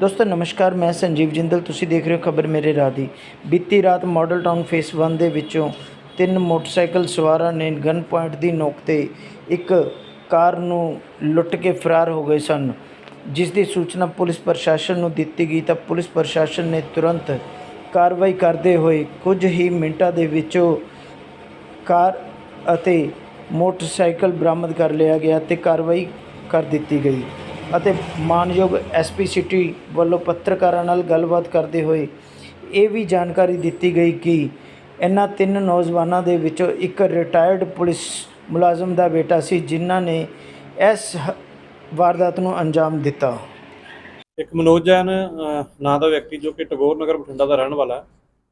ਦੋਸਤੋ, ਨਮਸਕਾਰ, ਮੈਂ ਸੰਜੀਵ ਜਿੰਦਲ, ਤੁਸੀਂ ਦੇਖ ਰਹੇ ਹੋ ਖਬਰ ਮੇਰੇ ਰਾਹ ਦੀ। ਬੀਤੀ ਰਾਤ ਮਾਡਲ ਟਾਊਨ ਫੇਸ 1 ਦੇ ਵਿੱਚੋਂ ਤਿੰਨ ਮੋਟਰਸਾਈਕਲ ਸਵਾਰਾਂ ਨੇ ਗਨ ਪੁਆਇੰਟ ਦੀ ਨੋਕ ਤੇ ਇੱਕ ਕਾਰ ਨੂੰ ਲੁੱਟ ਕੇ ਫਰਾਰ ਹੋ ਗਏ ਸਨ। ਜਿਸ ਦੀ ਸੂਚਨਾ ਪੁਲਿਸ ਪ੍ਰਸ਼ਾਸਨ ਨੂੰ ਦਿੱਤੀ ਗਈ ਤਾਂ ਪੁਲਿਸ ਪ੍ਰਸ਼ਾਸਨ ਨੇ ਤੁਰੰਤ ਕਾਰਵਾਈ ਕਰਦੇ ਹੋਏ ਕੁਝ ਹੀ ਮਿੰਟਾਂ ਦੇ ਵਿੱਚੋਂ ਕਾਰ ਅਤੇ ਮੋਟਰਸਾਈਕਲ ਬਰਾਮਦ ਕਰ ਲਿਆ ਗਿਆ ਤੇ ਕਾਰਵਾਈ ਕਰ ਦਿੱਤੀ ਗਈ। ਅਤੇ ਮਾਨਯੋਗ ਐਸਪੀ ਸਿਟੀ ਵੱਲੋਂ ਪੱਤਰਕਾਰਾਂ ਨਾਲ ਗੱਲਬਾਤ ਕਰਦੇ ਹੋਏ ਇਹ ਵੀ ਜਾਣਕਾਰੀ ਦਿੱਤੀ ਗਈ ਕਿ ਇਹਨਾਂ ਤਿੰਨ ਨੌਜਵਾਨਾਂ ਦੇ ਵਿੱਚੋਂ ਇੱਕ ਰਿਟਾਇਰਡ ਪੁਲਿਸ ਮੁਲਾਜ਼ਮ ਦਾ ਬੇਟਾ ਸੀ ਜਿਨ੍ਹਾਂ ਨੇ ਇਸ ਵਾਰਦਾਤ ਨੂੰ ਅੰਜਾਮ ਦਿੱਤਾ। ਇੱਕ ਮਨੋਜ ਜੈਨ ਨਾਂ ਦਾ ਵਿਅਕਤੀ ਜੋ ਕਿ ਟਗੋਰ ਨਗਰ ਬਠਿੰਡਾ ਦਾ ਰਹਿਣ ਵਾਲਾ ਹੈ।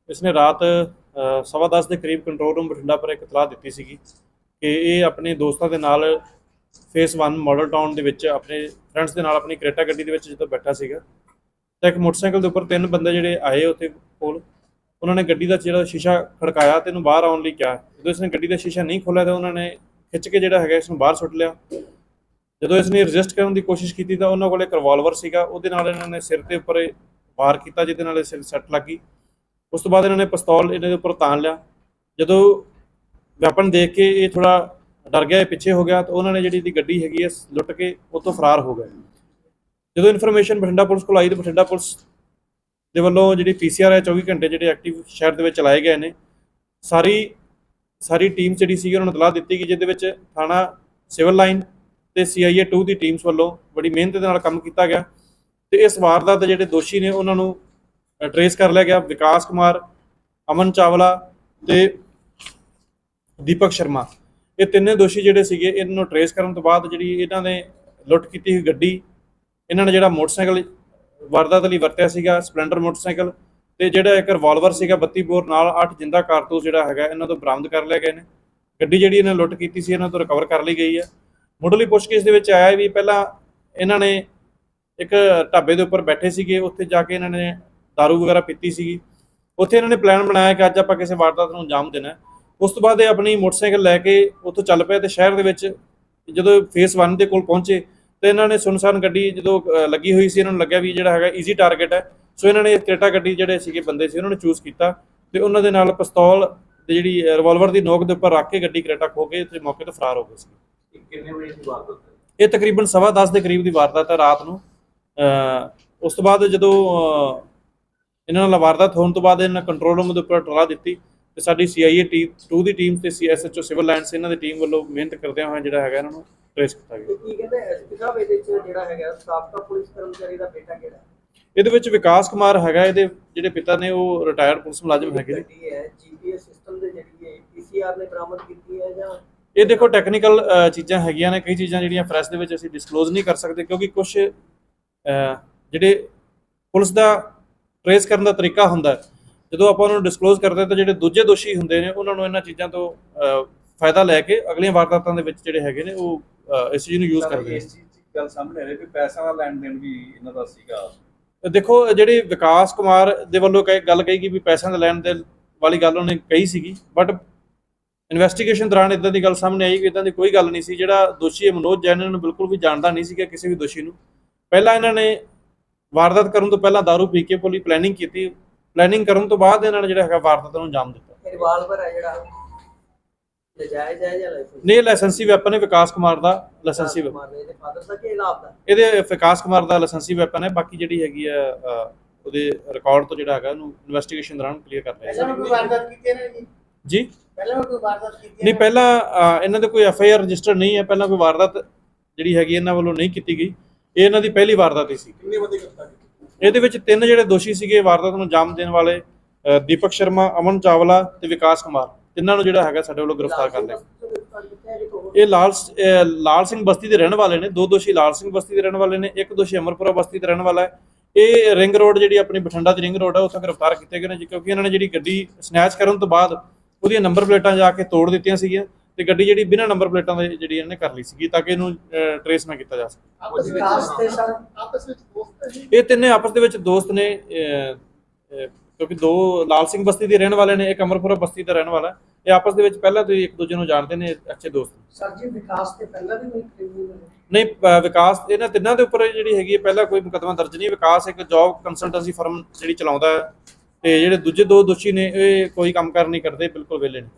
ਇਸਨੇ ਰਾਤ ਅ, ਸਵਾ ਦਸ ਦੇ ਕਰੀਬ ਕੰਟਰੋਲ ਰੂਮ ਬਠਿੰਡਾ ਪਰ ਇੱਕ ਇਤਲਾਹ ਦਿੱਤੀ ਸੀਗੀ ਕਿ ਇਹ ਆਪਣੇ ਦੋਸਤਾਂ ਦੇ ਨਾਲ ਫੇਸ 1 ਮਾਡਲ ਟਾਊਨ ਦੇ ਵਿੱਚ ਆਪਣੇ ਫਰੈਂਡਸ ਦੇ ਨਾਲ ਆਪਣੀ ਕਰੇਟਾ ਗੱਡੀ ਦੇ ਵਿੱਚ ਜਦੋਂ ਬੈਠਾ ਸੀਗਾ, ਤਾਂ ਇੱਕ ਮੋਟਰਸਾਈਕਲ ਦੇ ਉੱਪਰ ਤਿੰਨ ਬੰਦੇ ਜਿਹੜੇ ਆਏ ਉੱਥੇ ਕੋਲ, ਉਹਨਾਂ ਨੇ ਗੱਡੀ ਦਾ ਜਿਹੜਾ ਸ਼ੀਸ਼ਾ ਖੜਕਾਇਆ ਤੇ ਇਹਨੂੰ ਬਾਹਰ ਆਉਣ ਲਈ ਕਿਹਾ। ਜਦੋਂ ਇਸਨੇ ਗੱਡੀ ਦਾ ਸ਼ੀਸ਼ਾ ਨਹੀਂ ਖੋਲ੍ਹਿਆ ਤਾਂ ਉਹਨਾਂ ਨੇ ਖਿੱਚ ਕੇ ਜਿਹੜਾ ਹੈਗਾ ਇਸ ਨੂੰ ਬਾਹਰ ਸੁੱਟ ਲਿਆ। ਜਦੋਂ ਇਸਨੇ ਰੈਜ਼ਿਸਟ ਕਰਨ ਦੀ ਕੋਸ਼ਿਸ਼ ਕੀਤੀ ਤਾਂ ਉਹਨਾਂ ਕੋਲ ਇੱਕ ਰਿਵਾਲਵਰ ਸੀਗਾ, ਉਹਦੇ ਨਾਲ ਇਹਨਾਂ ਨੇ ਸਿਰ ਦੇ ਉੱਪਰ ਵਾਰ ਕੀਤਾ ਜਿਹਦੇ ਨਾਲ ਇਹ ਸਿਰ ਸੱਟ ਲੱਗੀ ਉਸ ਤੋਂ ਬਾਅਦ ਇਹਨਾਂ ਨੇ ਪਿਸਤੌਲ ਇਹਨਾਂ ਦੇ ਉੱਪਰ ਤਾਣ ਲਿਆ। ਜਦੋਂ ਵੈਪਨ ਦੇਖ ਕੇ ਇਹ ਥੋੜਾ ਡਰ ਗਿਆ, ਇਹ ਪਿੱਛੇ ਹੋ ਗਿਆ ਤਾਂ ਉਹਨਾਂ ਨੇ ਜਿਹੜੀ ਇਹਦੀ ਗੱਡੀ ਹੈਗੀ ਹੈ ਲੁੱਟ ਕੇ ਉਹ ਫਰਾਰ ਹੋ ਗਏ। ਜਦੋਂ ਇਨਫੋਰਮੇਸ਼ਨ ਬਠਿੰਡਾ ਪੁਲਿਸ ਕੋਲ ਆਈ ਤਾਂ ਬਠਿੰਡਾ ਪੁਲਿਸ ਦੇ ਵੱਲੋਂ ਜਿਹੜੀ ਪੀਸੀਆਰ ਹੈ 24 ਘੰਟੇ ਜਿਹੜੇ ਐਕਟਿਵ ਸ਼ਹਿਰ ਦੇ ਵਿੱਚ ਚਲਾਏ ਗਏ ਨੇ। ਸਾਰੀ ਸਾਰੀ ਟੀਮ ਜਿਹੜੀ ਸੀ ਉਹਨਾਂ ਨੂੰ ਤਲਾਹ ਦਿੱਤੀ ਗਈ, ਜਿਹਦੇ ਵਿੱਚ ਥਾਣਾ ਸਿਵਲ ਲਾਈਨ ਤੇ CIA 2 ਦੀ ਟੀਮਸ ਵੱਲੋਂ ਬੜੀ ਮਿਹਨਤ ਦੇ ਨਾਲ ਕੰਮ ਕੀਤਾ ਗਿਆ ਤੇ ਇਸ ਵਾਰਦਾਤ ਦੇ ਜਿਹੜੇ ਦੋਸ਼ੀ ਨੇ, ਉਹਨਾਂ ਨੂੰ ਟਰੇਸ ਕਰ ਲਿਆ ਗਿਆ ਵਿਕਾਸ ਕੁਮਾਰ, ਅਮਨ ਚਾਵਲਾ ਤੇ ਦੀਪਕ ਸ਼ਰਮਾ। ਇਹ ਤਿੰਨੇ ਦੋਸ਼ੀ ਜਿਹੜੇ ਸੀਗੇ, ਇਹਨਾਂ ਨੂੰ ਟਰੇਸ ਕਰਨ ਤੋਂ ਬਾਅਦ ਜਿਹੜੀ ਇਹਨਾਂ ਨੇ ਲੁੱਟ ਕੀਤੀ ਹੋਈ ਗੱਡੀ, ਇਹਨਾਂ ਨੇ ਜਿਹੜਾ ਮੋਟਰਸਾਈਕਲ ਵਾਰਦਾਤ ਲਈ ਵਰਤਿਆ ਸੀਗਾ, ਸਪਲੈਂਡਰ ਮੋਟਰਸਾਈਕਲ ਤੇ ਜਿਹੜਾ ਇੱਕ ਰਿਵਾਲਵਰ ਸੀਗਾ 32 ਬੋਰ ਨਾਲ 8 ਜਿੰਦਾ ਕਾਰਤੂਸ ਜਿਹੜਾ ਹੈਗਾ, ਇਹਨਾਂ ਤੋਂ ਬਰਾਮਦ ਕਰ ਲਿਆ ਗਏ ਨੇ। ਗੱਡੀ ਜਿਹੜੀ ਇਹਨਾਂ ਲੁੱਟ ਕੀਤੀ ਸੀ, ਇਹਨਾਂ ਤੋਂ ਰਿਕਵਰ ਕਰ ਲਈ ਗਈ ਹੈ। ਮੁੱਢਲੀ ਪੁੱਛਗਿੱਛ ਦੇ ਵਿੱਚ ਆਇਆ ਵੀ ਪਹਿਲਾਂ ਇਹਨਾਂ ਨੇ ਇੱਕ ਢਾਬੇ ਦੇ ਉੱਪਰ ਬੈਠੇ ਸੀਗੇ, ਉੱਥੇ ਜਾ ਕੇ ਇਹਨਾਂ ਨੇ दारू ਵਗੈਰਾ ਪੀਤੀ ਸੀਗੀ। ਉੱਥੇ ਇਹਨਾਂ ਨੇ ਪਲਾਨ ਬਣਾਇਆ ਕਿ ਅੱਜ ਆਪਾਂ ਕਿਸੇ ਵਾਰਦਾਤ ਨੂੰ ਅੰਜਾਮ ਦੇਣਾ ਉਸ ਤੋਂ ਬਾਅਦ ਇਹ ਆਪਣੀ ਮੋਟਰਸਾਈਕਲ ਲੈ ਕੇ ਉੱਥੋਂ ਚੱਲ ਪਏ ਤੇ ਸ਼ਹਿਰ ਦੇ ਵਿੱਚ ਜਦੋਂ ਫੇਸ 1 ਦੇ ਕੋਲ ਪਹੁੰਚੇ ਤੇ ਇਹਨਾਂ ਨੇ ਸੁਨਸਾਨ ਗੱਡੀ ਜਦੋਂ ਲੱਗੀ ਹੋਈ ਸੀ ਇਹਨਾਂ ਨੂੰ ਲੱਗਿਆ ਵੀ ਜਿਹੜਾ ਹੈਗਾ ਈਜ਼ੀ ਟਾਰਗੇਟ ਹੈ। ਸੋ ਇਹਨਾਂ ਨੇ ਕ੍ਰੇਟਾ ਗੱਡੀ ਜਿਹੜੇ ਸੀਗੇ ਬੰਦੇ ਸੀ ਉਹਨਾਂ ਨੂੰ ਚੂਜ਼ ਕੀਤਾ ਤੇ ਉਹਨਾਂ ਦੇ ਨਾਲ ਪਿਸਤੌਲ ਤੇ ਜਿਹੜੀ ਰਿਵਾਲਵਰ ਦੀ ਨੋਕ ਦੇ ਉੱਪਰ ਰੱਖ ਕੇ ਗੱਡੀ ਕ੍ਰੇਟਾ ਖੋ ਕੇ ਤੇ ਮੌਕੇ ਤੋਂ ਫਰਾਰ ਹੋ ਗਏ ਸੀ ਕਿੰਨੇ ਵਜੇ ਦੀ ਬਾਤ ਹੈ? ਇਹ ਤਕਰੀਬਨ ਸਵਾ ਦਸ ਦੇ ਕਰੀਬ ਦੀ ਵਾਰਦਾਤ ਹੈ ਰਾਤ ਨੂੰ। ਉਸ ਤੋਂ ਬਾਅਦ ਜਦੋਂ ਇਹਨਾਂ ਨਾਲ ਵਾਰਦਾਤ ਹੋਣ ਤੋਂ ਬਾਅਦ ਇਹਨਾਂ ਕੰਟਰੋਲ ਰੂਮ ਦੇ ਉੱਪਰ ਟਰਾ ਦਿੱਤੀ ਤੇ ਸਾਡੀ CIA ਟੀਮ 2 ਦੀ ਟੀਮ ਤੇ CSHO ਸਿਵਲ ਲਾਈਨਸ ਇਹਨਾਂ ਦੀ ਟੀਮ ਵੱਲੋਂ ਮਿਹਨਤ ਕਰਦਿਆਂ ਹੋਇਆ ਜਿਹੜਾ ਹੈਗਾ ਇਹਨਾਂ ਨੂੰ ਟ੍ਰੇਸ ਕੀਤਾ ਗਿਆ। ਕੀ ਕਹਿੰਦੇ ਐਸਪੀ ਸਾਹਿਬ ਇਹਦੇ ਚ ਜਿਹੜਾ ਹੈਗਾ ਸਾਬਕਾ ਪੁਲਿਸ ਕਰਮਚਾਰੀ ਦਾ ਬੇਟਾ ਕਿਹੜਾ ਇਹਦੇ ਵਿੱਚ ਵਿਕਾਸ ਕੁਮਾਰ ਹੈਗਾ ਇਹਦੇ ਜਿਹੜੇ ਪਿਤਾ ਨੇ ਉਹ ਰਿਟਾਇਰਡ ਪੁਲਿਸ ਮੁਲਾਜ਼ਮ ਹੈਗੇ ਨੇ। ਗੱਡੀ ਹੈ ਜੀਪੀਐਸ ਸਿਸਟਮ ਦੇ ਜਿਹੜੀ ਹੈ ਪੀਸੀਆਰ ਨੇ ਬਰਾਮਦ ਕੀਤੀ ਹੈ ਜਾਂ? ਇਹ ਦੇਖੋ ਟੈਕਨੀਕਲ ਚੀਜ਼ਾਂ ਹੈਗੀਆਂ ਨੇ ਕਈ ਚੀਜ਼ਾਂ ਜਿਹੜੀਆਂ ਪ੍ਰੈਸ ਦੇ ਵਿੱਚ ਅਸੀਂ ਡਿਸਕਲੋਜ਼ ਨਹੀਂ ਕਰ ਸਕਦੇ ਕਿਉਂਕਿ ਕੁਝ ਜਿਹੜੇ ਪੁਲਿਸ ਦਾ ਟ੍ਰੇਸ ਕਰਨ ਦਾ ਤਰੀਕਾ ਹੁੰਦਾ ਹੈ, ਜਦੋਂ ਆਪਾਂ ਉਹਨੂੰ ਡਿਸਕਲੋਜ਼ ਕਰਦੇ ਹਾਂ ਤਾਂ ਜਿਹੜੇ ਦੂਜੇ ਦੋਸ਼ੀ ਹੁੰਦੇ ਨੇ ਉਹਨਾਂ ਨੂੰ ਇਹਨਾਂ ਚੀਜ਼ਾਂ ਤੋਂ ਫਾਇਦਾ ਲੈ ਕੇ ਅਗਲੀਆਂ ਵਾਰਦਾਤਾਂ ਦੇ ਵਿੱਚ ਜਿਹੜੇ ਹੈਗੇ ਨੇ ਉਹ ਇਸ ਚੀਜ਼ ਨੂੰ ਯੂਜ਼ ਕਰਦੇ ਨੇ। ਇਸ ਚੀਜ਼ ਦੀ ਗੱਲ ਸਾਹਮਣੇ ਆ ਰਹੀ ਵੀ ਪੈਸਾ ਦਾ ਲੈਣ ਦੇਣ ਵੀ ਇਹਨਾਂ ਦਾ ਸੀਗਾ। ਦੇਖੋ ਜਿਹੜੀ ਵਿਕਾਸ ਕੁਮਾਰ ਦੇ ਵੱਲੋਂ ਕਹੀ ਗੱਲ ਕਹੀ ਗਈ ਵੀ ਪੈਸਿਆਂ ਦਾ ਲੈਣ ਦੇ ਵਾਲੀ ਗੱਲ ਉਹਨੇ ਕਹੀ ਸੀਗੀ ਬਟ ਇਨਵੈਸਟੀਗੇਸ਼ਨ ਦੌਰਾਨ ਇਦਾਂ ਦੀ ਗੱਲ ਸਾਹਮਣੇ ਆਈ ਕਿ ਇਦਾਂ ਦੀ ਕੋਈ ਗੱਲ ਨਹੀਂ ਸੀ ਜਿਹੜਾ ਦੋਸ਼ੀ ਹੈ ਮਨੋਜ ਜੈਨ ਨੂੰ ਬਿਲਕੁਲ ਵੀ ਜਾਣਦਾ ਨਹੀਂ ਸੀਗਾ ਕਿਸੇ ਵੀ ਦੋਸ਼ੀ ਨੂੰ। ਪਹਿਲਾਂ ਇਹਨਾਂ ਨੇ ਵਾਰਦਾਤ ਕਰਨ ਤੋਂ ਪਹਿਲਾਂ दारू ਪੀ ਕੇ ਪੂਰੀ ਪਲੈਨਿੰਗ ਕੀਤੀ ਪਲੈਨਿੰਗ ਕਰਨ ਤੋਂ ਬਾਅਦ ਇਹਨਾਂ ਨੇ ਜਿਹੜਾ ਹੈਗਾ ਵਾਰਦਾਤ ਨੂੰ ਅੰਜਾਮ ਦਿੱਤਾ। ਰਿਵਾਲਵਰ ਹੈ ਜਿਹੜਾ ਨਜਾਇਜ਼ ਹੈ ਜਾਂ ਲਾਇਸੈਂਸ ਨੇ ਲਾਇਸੈਂਸੀ ਵੈਪਨ ਹੈ ਵਿਕਾਸ ਕੁਮਾਰ ਦਾ ਲਾਇਸੈਂਸੀ ਫਾਦਰ ਦਾ ਕਿ ਇਹਦਾ ਵਿਕਾਸ ਕੁਮਾਰ ਦਾ ਲਾਇਸੈਂਸੀ ਵੈਪਨ ਹੈ ਬਾਕੀ ਜਿਹੜੀ ਹੈਗੀ ਆ ਉਹਦੇ ਰਿਕਾਰਡ ਤੋਂ ਜਿਹੜਾ ਹੈਗਾ ਉਹਨੂੰ ਇਨਵੈਸਟੀਗੇਸ਼ਨ ਦੌਰਾਨ ਕਲੀਅਰ ਕਰ ਲਿਆ ਪਹਿਲਾਂ ਵੀ ਕੋਈ ਵਾਰਦਾਤ ਕੀਤੀ ਹੈ ਨਾ ਜੀ? ਜੀ? ਪਹਿਲਾਂ ਵੀ ਕੋਈ ਵਾਰਦਾਤ ਕੀਤੀ ਹੈ ਨਹੀਂ ਪਹਿਲਾਂ ਇਹਨਾਂ ਦੇ ਕੋਈ ਐਫ ਆਈ ਆਰ ਰਜਿਸਟਰ ਨਹੀਂ ਹੈ ਪਹਿਲਾਂ ਕੋਈ ਵਾਰਦਾਤ ਜਿਹੜੀ ਹੈਗੀ ਇਹਨਾਂ ਵੱਲੋਂ ਨਹੀਂ ਕੀਤੀ ਗਈ। ਇਹ ਇਹਨਾਂ ਦੀ ਪਹਿਲੀ ਵਾਰਦਾਤ ਹੀ ਸੀ। ਕਿੰਨੇ ਬੰਦੇ ਗ੍ਰਿਫਤਾਰ ਇਹਦੇ ਵਿੱਚ ਤਿੰਨ ਜਿਹੜੇ ਦੋਸ਼ੀ ਸੀਗੇ ਵਾਰਦਾਤ ਨੂੰ ਅੰਜਾਮ ਦੇਣ ਵਾਲੇ ਦੀਪਕ ਸ਼ਰਮਾ, ਅਮਨ ਚਾਵਲਾ ਤੇ ਵਿਕਾਸ ਕੁਮਾਰ। ਤਿੰਨਾਂ ਨੂੰ ਜਿਹੜਾ ਹੈਗਾ ਸਾਡੇ ਵੱਲੋਂ ਗ੍ਰਿਫਤਾਰ ਕਰ ਲਿਆ। ਇਹ ਲਾਲ ਲਾਲ ਸਿੰਘ ਬਸਤੀ ਦੇ ਰਹਿਣ ਵਾਲੇ ਨੇ। ਦੋ ਦੋਸ਼ੀ ਲਾਲ ਸਿੰਘ ਬਸਤੀ ਦੇ ਰਹਿਣ ਵਾਲੇ ਨੇ। ਇੱਕ ਦੋਸ਼ੀ ਅਮਰਪੁਰਾ ਬਸਤੀ ਦਾ ਰਹਿਣ ਵਾਲਾ ਹੈ। ਇਹ ਰਿੰਗ ਰੋਡ ਜਿਹੜੀ ਆਪਣੀ ਬਠਿੰਡਾ ਦੀ ਰਿੰਗ ਰੋਡ ਹੈ, ਉੱਥੇ ਗ੍ਰਿਫਤਾਰ ਕੀਤੇ ਗਏ ਨੇ ਕਿਉਂਕਿ ਇਹਨਾਂ ਨੇ ਜਿਹੜੀ ਗੱਡੀ ਸਨੈਚ ਕਰਨ ਤੋਂ ਬਾਅਦ ਉਹਦੀਆਂ ਨੰਬਰ ਪਲੇਟਾਂ ਜਾ ਕੇ ਤੋੜ ਦਿੱਤੀਆਂ ਸੀਗੀਆਂ। ਤੇ ਗੱਡੀ ਜਿਹੜੀ ਬਿਨਾਂ ਨੰਬਰ ਪਲੇਟਾਂ ਦੇ ਜਿਹੜੀ ਇਹਨਾਂ ਨੇ ਕਰ ਲਈ ਸੀਗੀ ਤਾਂ ਕਿ ਇਹਨੂੰ ਟਰੇਸ ਨਾ ਕੀਤਾ ਜਾ ਸਕੇ। ਆਪਸ ਵਿੱਚ ਵਿਕਾਸ ਤੇ ਸਰ ਆਪਸ ਵਿੱਚ ਦੋਸਤ ਹੈ ਜੀ? ਇਹ ਤਿੰਨੇ ਆਪਸ ਦੇ ਵਿੱਚ ਦੋਸਤ ਨੇ ਕਿਉਂਕਿ ਦੋ ਲਾਲ ਸਿੰਘ ਬਸਤੀ ਦੇ ਰਹਿਣ ਵਾਲੇ ਨੇ ਇੱਕ ਅਮਰਪੁਰਾ ਬਸਤੀ ਦਾ ਰਹਿਣ ਵਾਲਾ। ਇਹ ਆਪਸ ਦੇ ਵਿੱਚ ਪਹਿਲਾਂ ਤੋਂ ਹੀ ਇੱਕ ਦੂਜੇ ਨੂੰ ਜਾਣਦੇ ਨੇ ਅੱਛੇ ਦੋਸਤ ਨੇ। ਸਰ ਜੀ ਵਿਕਾਸ ਤੇ ਪਹਿਲਾਂ ਵੀ ਕੋਈ ਕ੍ਰਿਮੀਨਲ ਨਹੀਂ ਵਿਕਾਸ ਇਹਨਾਂ ਤਿੰਨਾਂ ਦੇ ਉੱਪਰ ਜਿਹੜੀ ਹੈਗੀ ਹੈ ਪਹਿਲਾਂ ਕੋਈ ਮੁਕੱਦਮਾ ਦਰਜ ਨਹੀਂ। ਵਿਕਾਸ ਇੱਕ ਜੌਬ ਕੰਸਲਟੈਂਸੀ ਫਰਮ ਜਿਹੜੀ ਚਲਾਉਂਦਾ ਹੈ ਤੇ ਜਿਹੜੇ ਦੂਜੇ ਦੋ ਦੋਸ਼ੀ ਨੇ ਇਹ ਕੋਈ ਕੰਮਕਾਰ ਨਹੀਂ ਕਰਦੇ ਬਿਲਕੁਲ ਵਿਹਲੇ ਨੇ।